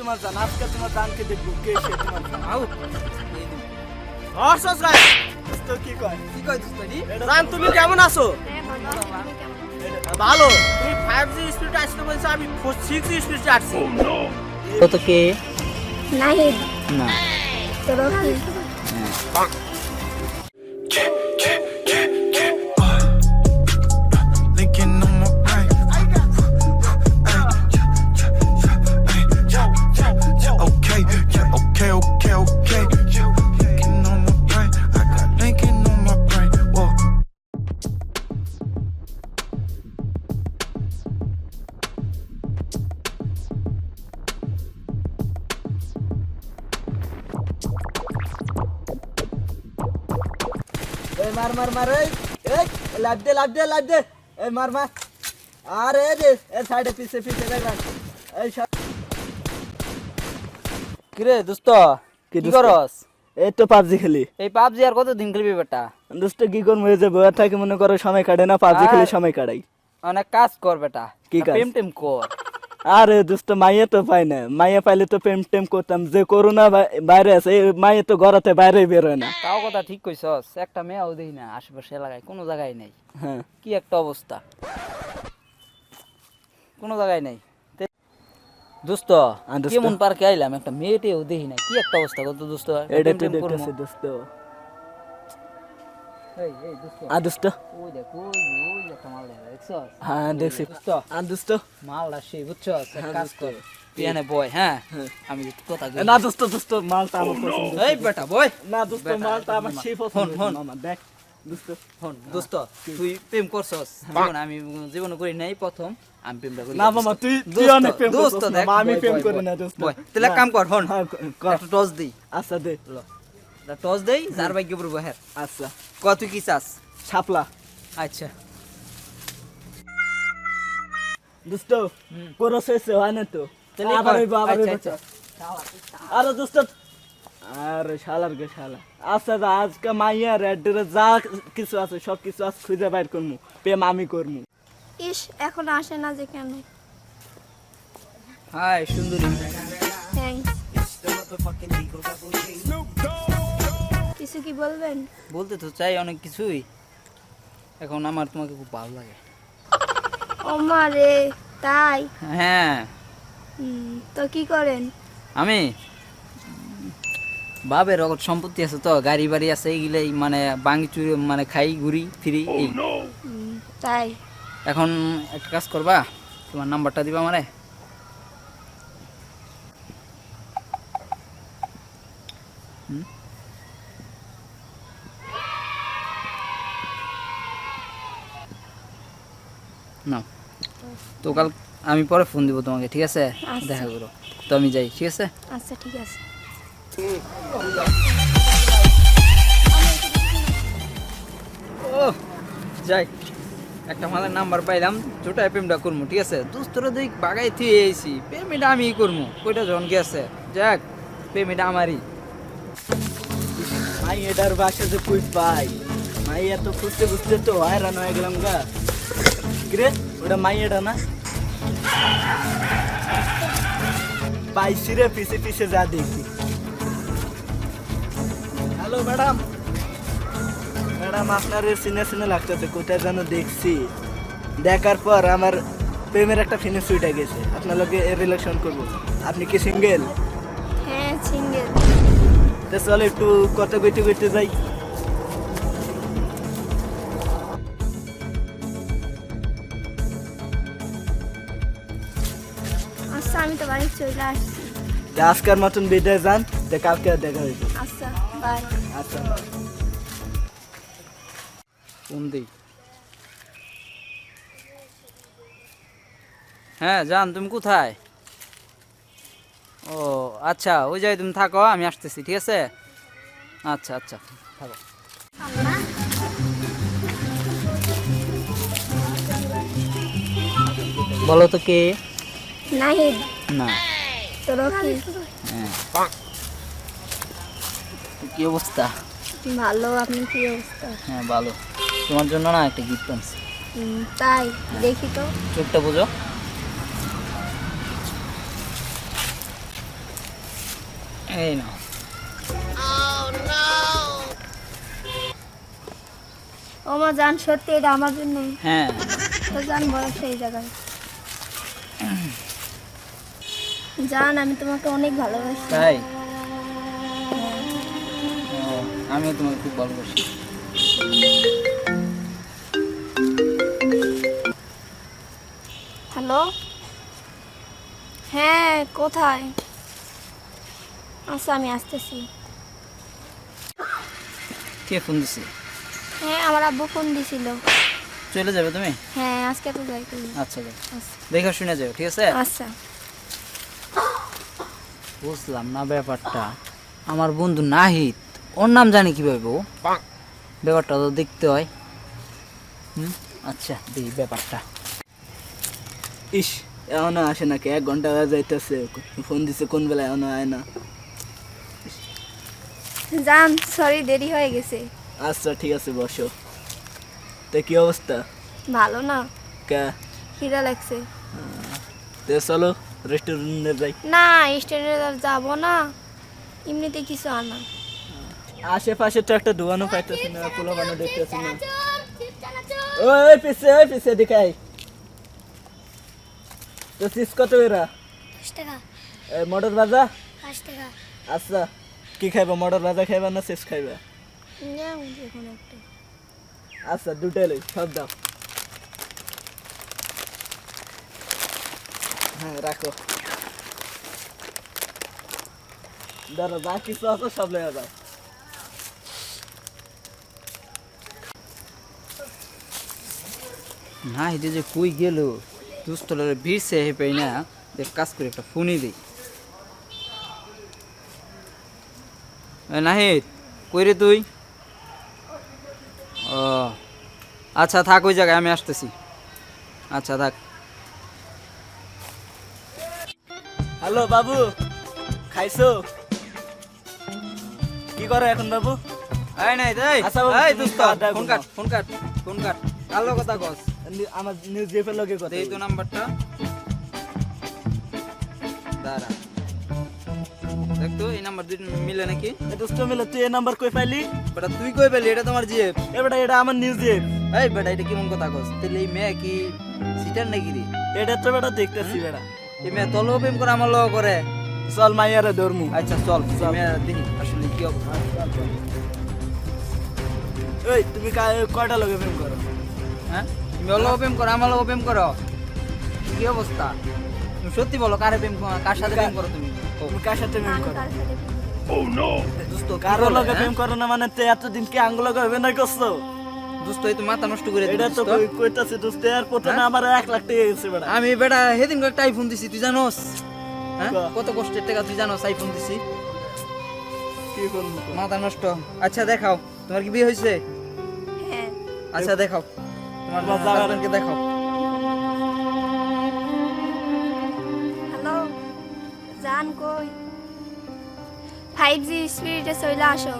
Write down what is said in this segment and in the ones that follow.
তোমার জান আজকে তোমার জানকে দেখব কে সে তোমার জান। আউ হর্ষস রায় তো কি কয়? কি কয় দোস্ত নি রান তুমি কেমন আছো? হ্যাঁ ভালো। তুমি ফাইভ জি তুমি 5G স্পিড আসতে বলছো আমি 6G স্পিড আসছি। তো কে? নাহিদ। না। তো কি? মার মার মার এই এই লাভ দে লাভ দে লাভ দে। এই মার মার। আরে এই সাইডে পিছে পিছে দেখ এই সা- কিরে দোস্ত কি করস? এই তো পাবজি খেলি। এই পাবজি আর কতদিন খেলবি বেটা? দোস্ত কি করব এই যে বইয়া থাকে মনে করো সময় কাটে না পাবজি খেলে সময় কাটাই। অনেক কাজ কর বেটা। কি কাজ? প্রেম টেম কর। আরে দোস্ত মাইয়া তো পাই না। মাইয়া পাইলে তো প্রেম টেম করতাম। যে করোনা বাইরে আছে এই মাইয়া তো ঘরাতে বাইরে বেরোয় না। তাও কথা ঠিক কইছস একটা মেয়েও দেই না আশেপাশে এলাকায় কোনো জায়গায় নেই। হ্যাঁ। কি একটা অবস্থা। কোনো জায়গায় নেই। দোস্ত। কেমন পার্কে আইলাম? একটা মেয়েটেও দেখি না কি একটা অবস্থা কত দোস্ত। এটা তো দেখতেছি দোস্ত। হ্যাঁ দেখছি। হ্যাঁ, কাজ কর, তুই বয়, হ্যাঁ? আমি কথা না দোস্ত দোস্ত মালটা আমার পছন্দ। এই বেটা, বয়। না দোস্ত মালটা আমার সেই পছন্দ। হন। দেখ দোস্ত তুই প্রেম করছস? জীবনে আমি জীবনে করি নাই প্রথম। আমি প্রেমটা করি না মামা তুই তুই অনেক প্রেম দোস্ত, দেখ, মামা আমি প্রেম করি না দোস্ত তাহলে কাম কর হন হ্যাঁ, টস দেই। আচ্ছা দে। টস দেই যার ভাগ্য পড়ব হ্যাঁ। আচ্ছা। ক তুই কি চাস? ছাপলা। আচ্ছা। দোস্ত করো শেষ হয় না তো। তাহলে আবার। হইবো, আবার আচ্ছা, হইবো আচ্ছা। আরে দোস্ত আরে শালার গে শালা। আচ্ছা দা আজকে মাইয়া রেড ড্রেস যা কিছু আছে সব কিছু আজ খুঁজে বাইর করমু। প্রেম আমি করমু। ইস এখন আসে না যে কেন? হাই সুন্দরী। থ্যাংকস কিছু কি বলবেন? বলতে তো চাই অনেক কিছুই। এখন আমার তোমাকে খুব ভালো লাগে। ও মা রে তাই? হ্যাঁ। তো কি করেন? আমি বাবের অগত সম্পত্তি আছে তো গাড়ি বাড়ি আছে এইগুলাই মানে বাঙি চুরি মানে খাই ঘুরি ফিরি এই। তাই? এখন একটা কাজ করবা তোমার নাম্বারটা দিবা আমারে। নাও তো কাল আমি পরে ফোন দিব তোমাকে ঠিক আছে? আচ্ছা। দেখা করো। তো আমি যাই ঠিক আছে? আচ্ছা ঠিক আছে। ও যাই। একটা মালের নাম্বার পাইলাম ছোটা পেমেন্টটা করব ঠিক আছে? দুস্তরা দেখ বাগাই থিয়ে এসি পেমেন্ট আমি করব কইটা জন গেছে? যাক পেমেন্ট আমারই। মাই এটার বাসা যে কুই পাই। মাই এত খুঁজতে খুঁজতে তো হয়রান হয়ে গেলাম গা। কিরে ওটা না? পাইছি রে পিছে পিছে যা দেখি। Hello madam. ম্যাডাম আপনার সিনে সিনে লাগতেছে কোথায় যেন দেখছি। দেখার পর আমার প্রেমের একটা ফিনিশ উঠে গেছে। আপনার লোকে রিলেশন করব। আপনি কি সিঙ্গেল হ্যাঁ সিঙ্গেল তো চল একটু কত কইতে কইতে যাই। আমি তো বাড়ি চলে আসছি। আজকের মতন বিদায় যান কালকে দেখা হইবে। আচ্ছা বাই আচ্ছা হ্যাঁ জান তুমি কোথায়? ও আচ্ছা ওই জায়গায় তুমি থাকো আমি আসতেছি ঠিক আছে? আচ্ছা আচ্ছা থাকো। বলো তো কে? নাহিদ না। তোর কি? হ্যাঁ। কি অবস্থা? ভালো আপনি কি অবস্থা? হ্যাঁ ভালো। তোমার জন্য না একটা গিফট আনছি। তাই? দেখি তো। চোখটা বুঝো। এই না ও মা জান সত্যি এটা আমার জন্য হ্যাঁ। তো জান বয়স সেই জায়গায়। জান আমি তোমাকে অনেক ভালোবাসি। তাই? ও, আমিও তোমাকে খুব ভালোবাসি। হ্যালো? হ্যাঁ কোথায়? আচ্ছা আমি আসতেছি। কে ফোন দিছে? হ্যাঁ আমার আব্বু ফোন দিছিল। চলে যাবে তুমি? হ্যাঁ আজকে তো যাই আচ্ছা আচ্ছা। দেখে শুনে যাও ঠিক আছে? আচ্ছা। বুঝলাম না ব্যাপারটা। আমার বন্ধু নাহিদ ওর নাম জানি কীভাবে ও ব্যাপারটা তো দেখতে হয়। হুম? আচ্ছা দেখি ব্যাপারটা। ইস এখনও আসে নাকি? এক ঘণ্টা হয়ে যাইতেছে। ফোন দিছে কোন বেলা এখনও আয় না। জান সরি দেরি হয়ে গেছে। আচ্ছা ঠিক আছে বসো। তো কি অবস্থা? ভালো না। কে? খিদা লাগছে। তো চলো। রেস্টুরেন্টে যাই। না স্টেশনে যাব না। এমনিতে কিছু আনা। আশেপাশে তো একটা দোকানও পাইতেছি না পোলা বানো দেখতেছি না। ওই পিছে ওই পিছে দেখাই তো চিজ কত এরা মটর ভাজা? আচ্ছা কি খাইবা মটর ভাজা খাইবা না চিজ খাইবা? আচ্ছা দুটাই লই সব দাও। হ্যাঁ রাখো। দাঁড়া যা কিছু আছে সব লেগে দাও নাহিদে যে কই গেল দুস্তলারে ভিড়ছে হে পাই না, দেখ, কাজ করে একটা ফোনই দিই। এ, নাহিদ, কই রে তুই? ও আচ্ছা থাক, ওই জায়গায় আমি আসতেছি। আচ্ছা থাক। হ্যালো বাবু। খাইছো? কি করো এখন বাবু? এই নাই তাই আচ্ছা বাবু, এই দোস্ত phone cut phone cut phone cut. কালো কথা কস? আমার নিউজ জিপের লগে কথা দেই তো নাম্বারটা। দাঁড়া। দেখ তো এই নাম্বার দুই মিলে নাকি? এ দোস্ত মিলে তুই এই নাম্বার কই পাইলি? বেটা তুই কই পেলি এটা তোমার জিএফ। এবারে এটা আমার নিউজ জিপ এই বেটা এটা কেমন কথা কস? তাহলে এই মেয়ে কি সিটার নাকি রে? এটা তো বেটা দেখতেছি বেটা। এই প্রেম করে আমার লগ করে। চল মাইয়ারে ধর্মু। আচ্ছা চল চল। দেখি আসলে কি অবস্থা। ওই তুমি কা- কয়টা লগে প্রেম করো? হ্যাঁ? তুমি ওর লগে প্রেম করো আমার লগে প্রেম করো? কি অবস্থা? তুমি সত্যি বলো কারে প্রেম করো- কার সাথে প্রেম করো তুমি? তুমি কার সাথে প্রেম করো? কার সাথে দোস্ত কারও লগে হ্যাঁ? প্রেম করো না মানে তে এতদিন কি আঙ্গুল লগে হবে না করছ? দোস্ত এই তো মাথা নষ্ট করে এটা তো তো। কই- কইতাছি দোস্ত এর প্রথমে হ্যাঁ? আমার এক লাখ টাকা গেছে বেটা আমি বেটা সেদিন একটা আইফোন দিছি তুই জানোস? হ্যাঁ? কত কষ্টের টাকা তুই জানোস আইফোন দিছি? কি করব মাথা নষ্ট। আচ্ছা দেখাও তোমার কি বিয়ে হয়েছে? হ্যাঁ। আচ্ছা দেখাও তোমার তোমার দেখাও। হ্যালো জান কই? ফাইভ জি স্পিডে চলে আসো।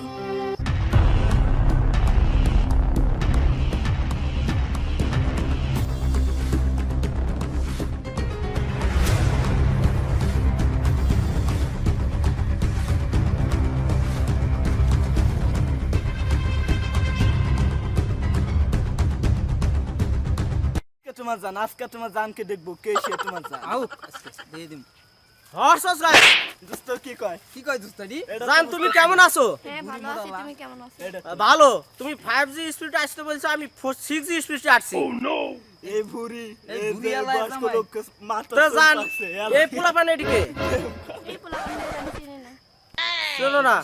তোমার জান আজকে তোমার জানকে দেখব কে সে তোমার জান? আউ আজকে দিয়ে দিম। হর্ষস রায় দোস্ত কি কয়? কি কয় দোস্তাডি এটা জান তুমি কেমন আছো? হ্যাঁ ভালো আছি তুমি কেমন আছো? ভালো। তুমি ফাইভ জি স্পিড আসতে বলছো আমি সিক্স জি স্পিড আসছি। এই ভুরি এই এই ভুঁড়ি যে আলায় বয়স্ক। লোক মাথা তো জান এই পোলা পানি এদিকে। এই পোলাপানদের আমি চিনি না। শোনো না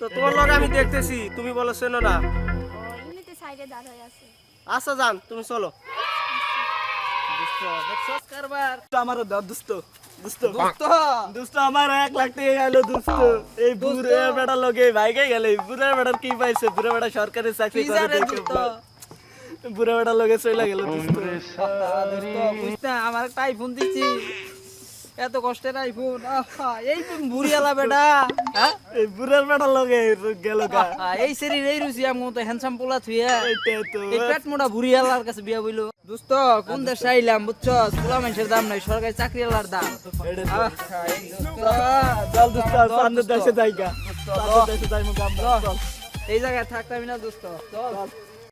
তো তোমার লগে আমি দেখতেছি তুমি বলো শোনো না। ও এমনিতে সাইডে দাঁড়ায় আছে। আচ্ছা জান তুমি চলো। আমার দাও দোস্ত দোস্ত দোস্ত দোস্ত আমার এক লাখ টাকা গেল দোস্ত এই বুড়ে বেটা লগে ভাইকে গেলে বুড়ে বেটার কি পাইছে? বুড়ে বেটা সরকারি চাকরি করে বুড়ে বেটা লগে চলে গেল দোস্ত আমার একটা আইফোন দিছি এত কষ্টের আইফোন এই বুড়িয়ালা বেটা হ্যাঁ? এই বুড়ার বেটা লগে গেল এই শরীর এই রুচি আমি তো হ্যান্ডসাম পোলা থুইয়া তো। এই পেট মোটা বুড়িয়ালার কাছে বিয়া বইলো দোস্ত কোন দেশে আইলাম বুঝছস পোলা মানুষের দাম নাই সরকারি চাকরিওয়ালার দাম। এই জায়গায় থাকতাম না দোস্ত। চল।